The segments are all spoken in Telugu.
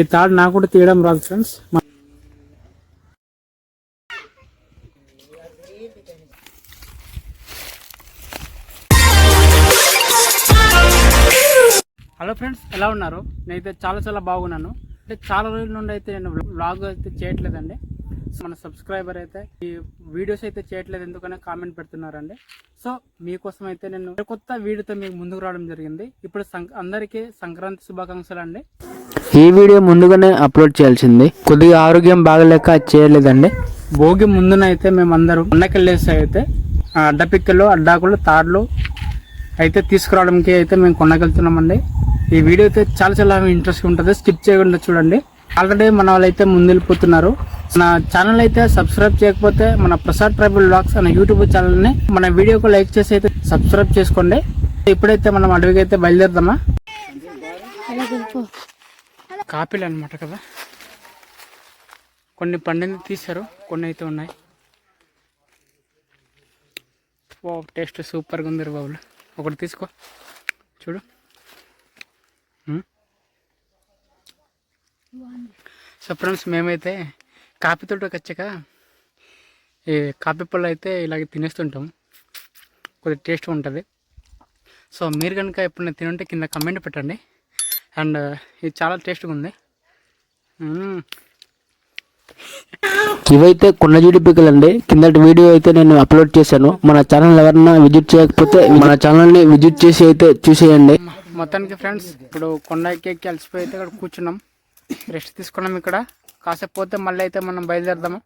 ఈ తాడు నాకు కూడా తీయడం రాదు ఫ్రెండ్స్. హలో ఫ్రెండ్స్ ఎలా ఉన్నారు? నేనైతే చాలా చాలా బాగున్నాను. అంటే చాలా రోజుల నుండి అయితే నేను బ్లాగ్ అయితే చేయట్లేదండి. మన సబ్స్క్రైబర్ అయితే ఈ వీడియోస్ అయితే చేయట్లేదు ఎందుకనే కామెంట్ పెడుతున్నారండి. సో మీకోసం అయితే నేను కొత్త వీడియోతో మీకు ముందుకు రావడం జరిగింది. ఇప్పుడు అందరికీ సంక్రాంతి శుభాకాంక్షలు అండి ఈ వీడియో ముందుగానే అప్లోడ్ చేయాల్సింది. కొద్దిగా ఆరోగ్యం బాగలేక చేయలేదండి. భోగి ముందునైతే మేము అందరం కొండకెళ్ళేసి అయితే ఆ అడ్డపిక్కలు అడ్డాకులు తాడ్లు అయితే తీసుకురావడానికి అయితే మేము కొండకెళ్తున్నామండి. ఈ వీడియో అయితే చాలా చాలా ఇంట్రెస్ట్ ఉంటుంది. స్కిప్ చేయకుండా చూడండి. ఆల్రెడీ మన వాళ్ళు అయితే ముందెళ్ళిపోతున్నారు. మన ఛానల్ అయితే సబ్స్క్రైబ్ చేయకపోతే మన ప్రసాద్ ట్రైబల్ బ్లాగ్స్ అనే యూట్యూబ్ ఛానల్ని మన వీడియోకు లైక్ చేసి అయితే సబ్స్క్రైబ్ చేసుకోండి. ఇప్పుడైతే మనం అడవికి అయితే బయలుదేరదామా కాపీలు అనమాట కదా. కొన్ని పండింది తీశారు కొన్ని అయితే ఉన్నాయి. ఓ టేస్ట్ సూపర్గా ఉంది బాబులు ఒకటి తీసుకో. చూడు. సో ఫ్రెండ్స్ మేమైతే కాఫీ తోటకి వచ్చాక ఈ కాఫీ పళ్ళు అయితే ఇలాగ తినేస్తుంటాం. కొద్దిగా టేస్ట్ ఉంటుంది. సో మీరు కనుక ఎప్పుడైనా తినుంటే కింద కమెంట్ పెట్టండి. అండ్ ఇది చాలా టేస్ట్గా ఉంది. ఇవైతే కొండ జీడిపికలు అండి. కిందటి వీడియో అయితే నేను అప్లోడ్ చేశాను. మన ఛానల్ ఎవరన్నా విజిట్ చేయకపోతే మన ఛానల్ని విజిట్ చేసి అయితే చూసేయండి. మొత్తానికి ఫ్రెండ్స్ ఇప్పుడు కొండ ఎక్కి అలసిపోయి అయితే ఇక్కడ కూర్చున్నాం. రెస్ట్ తీసుకున్నాం ఇక్కడ. కాసేపు పోతే మళ్ళీ అయితే మనం బయలుదేరదాము.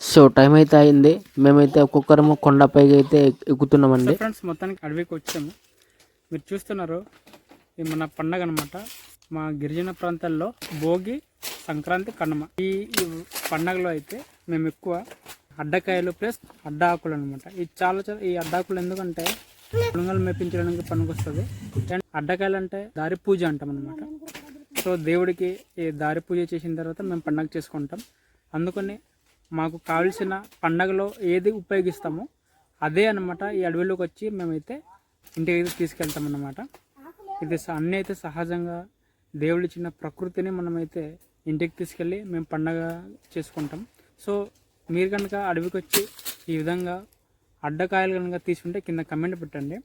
సో టైం అయితే అయింది. మేమైతే ఒక్కొక్కరము కొండపైకి అయితే ఎక్కుతున్నామండి. ఫ్రెండ్స్ మొత్తానికి అడవికి వచ్చాము మీరు చూస్తున్నారు ఇది మన పండగ అనమాట మా గిరిజన ప్రాంతాల్లో భోగి సంక్రాంతి కనుమ. ఈ పండగలో అయితే మేము ఎక్కువ అడ్డకాయలు ప్లస్ అడ్డాకులు అనమాట ఇది చాలా చాలా ఈ అడ్డాకులు ఎందుకంటే పుణుగలు మేపించడానికి పనికొస్తుంది. అండ్ అడ్డకాయలు అంటే దారి పూజ అంటాం అనమాట సో దేవుడికి ఈ దారి పూజ చేసిన తర్వాత మేము పండగ చేసుకుంటాం. అందుకని మాకు కావలసిన పండగలో ఏది ఉపయోగిస్తామో అదే అన్నమాట. ఈ అడవిలోకి వచ్చి మేమైతే ఇంటికి తీసుకెళ్తాం అన్నమాట. ఇది అన్నీ అయితే సహజంగా దేవుడు ఇచ్చిన ప్రకృతిని మనమైతే ఇంటికి తీసుకెళ్ళి మేము పండగ చేసుకుంటాం. సో మీరు కనుక అడవికి వచ్చి ఈ విధంగా అడ్డకాయలు కనుక తీసుకుంటే కింద కమెంట్ పెట్టండి.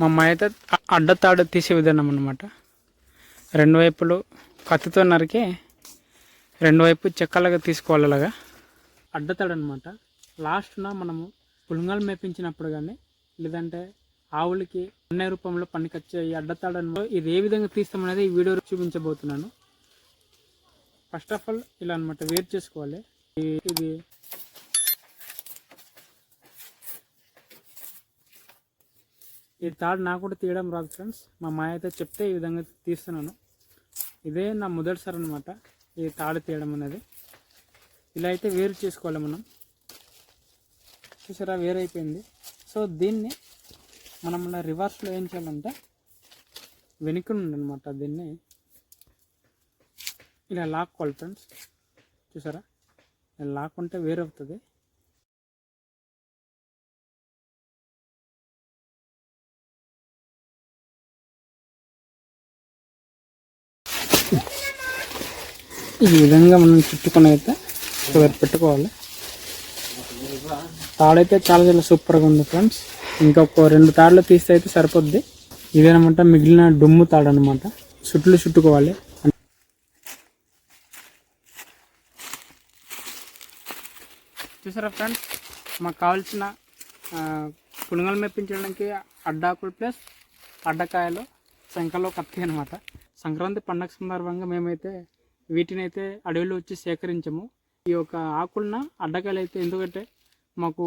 మా అమ్మాయి అయితే అడ్డతాడు తీసే విధానం అనమాట రెండు వైపులు కత్తితో నరికి రెండు వైపు చెక్కలాగా తీసుకోవాలి అలాగా. అడ్డతాడు అనమాట లాస్ట్న మనము పులుంగలు మేపించినప్పుడు కానీ లేదంటే ఆవులకి అన్న రూపంలో పనికొచ్చే ఈ అడ్డతాడను ఇది ఏ విధంగా తీస్తామనేది ఈ వీడియో చూపించబోతున్నాను. ఫస్ట్ ఆఫ్ ఆల్ ఇలా అనమాట వేరు చేసుకోవాలి. ఇది ఈ తాడు నాకు కూడా తీయడం రాదు ఫ్రెండ్స్. మా మాయ అయితే చెప్తే ఈ విధంగా తీస్తున్నాను. ఇదే నా మొదటిసారి అనమాట ఈ తాడు తీయడం అనేది. ఇలా అయితే వేరు చేసుకోవాలి మనం. చూసారా వేరైపోయింది. సో దీన్ని మనం మన రివర్స్లో ఏం చేయాలంటే వెనుక అనమాట దీన్ని ఇలా లాక్కోవాలి ఫ్రెండ్స్. చూసారా? ఇలా లాక్కుంటే వేరవుతుంది. ఈ విధంగా మనం చుట్టుకొని అయితే పెట్టుకోవాలి. తాడైతే చాలా చాలా సూపర్గా ఉంది ఫ్రెండ్స్. ఇంకొక రెండు తాళ్ళు తీస్తే అయితే సరిపోద్ది. ఇదేనమాట మిగిలిన డుమ్ము తాడు అనమాట చుట్లు చుట్టుకోవాలి. చూసారా ఫ్రెండ్స్? మాకు కావాల్సిన ఆ, పునుగలు మెప్పించడానికి అడ్డాకులు ప్లస్ అడ్డకాయలు శంఖలో కత్తి అనమాట సంక్రాంతి పండగ సందర్భంగా మేమైతే వీటిని అయితే అడవిలో వచ్చి సేకరించాము. ఈ యొక్క ఆకులన అడ్డకాయలు అయితే ఎందుకంటే మాకు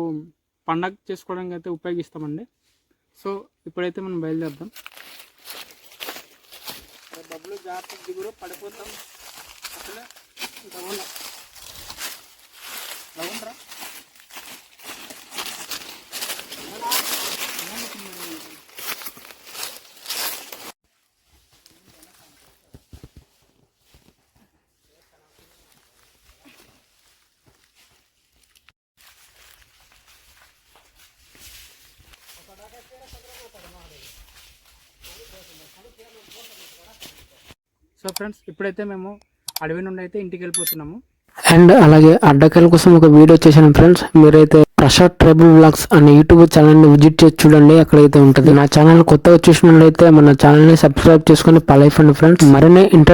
పండగ చేసుకోవడానికి అయితే ఉపయోగిస్తామండి. సో ఇప్పుడైతే మనం బయలుదేరుదాం. డబ్బులు జాగ్రత్త దిగురు పడిపోతాం. అసలు రౌండ్ రౌండ్రా? సో ఫ్రెండ్స్ ఇప్పుడైతే మేము అడవి నుండి అయితే ఇంటికి వెళ్ళిపోతున్నాము. అండ్ అలాగే అడ్డకాయల కోసం ఒక వీడియో చేశాను ఫ్రెండ్స్. మీరైతే ప్రసాద్ ట్రైబల్ బ్లాగ్స్ అనే యూట్యూబ్ ఛానల్ని విజిట్ చేసి చూడండి అక్కడైతే ఉంటుంది. నా ఛానల్ కొత్తగా చూసినట్లయితే మన ఛానల్ని సబ్స్క్రైబ్ చేసుకొని పలైఫండి ఫ్రెండ్స్. మరిన్ని ఇంటర్